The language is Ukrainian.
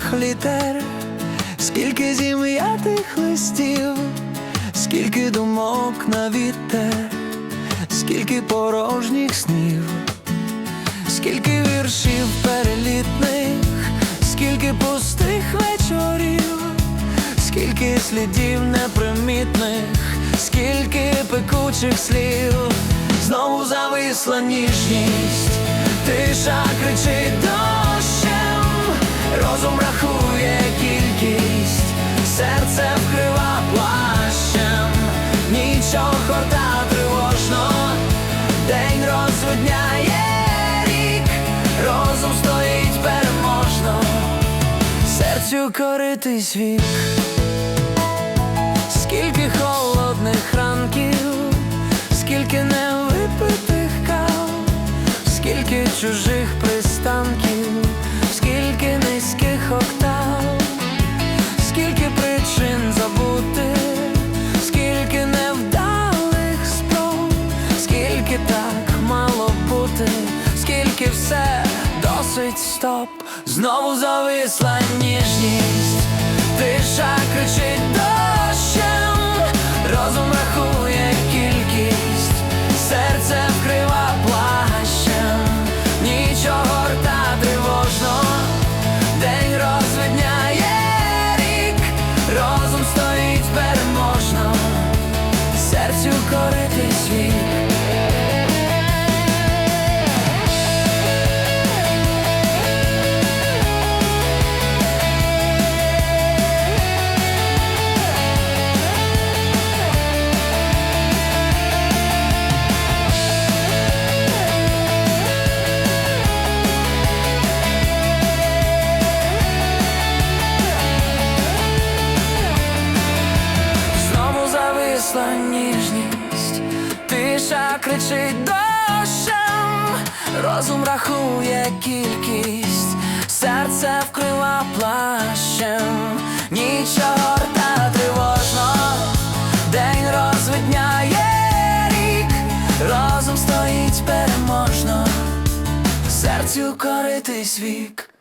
холодних літер, скільки зім'ятих листів, скільки думок на вітер, скільки порожніх снів, скільки віршів перелітних, скільки пустих вечорів, скільки слідів непримітних, скільки пекучих слів, знову зависла ніжність, тиша кричить дощем, розум рахує кількість, серце вкрива плащем, нічого хорта тривожно, день розвидняє рік, розум стоїть переможно, серцю коритись вік. Скільки холодних ранків, скільки невипитих кав, скільки чужих пристанків, скільки так мало бути, скільки все досить стоп, знову зависла ніжність, тиша кричить тиша кричить дощем, розум рахує кількість, серце вкрила плащем, нічого рта тривожно, день розвидняє рік, розум стоїть переможно, серцю коритись вік.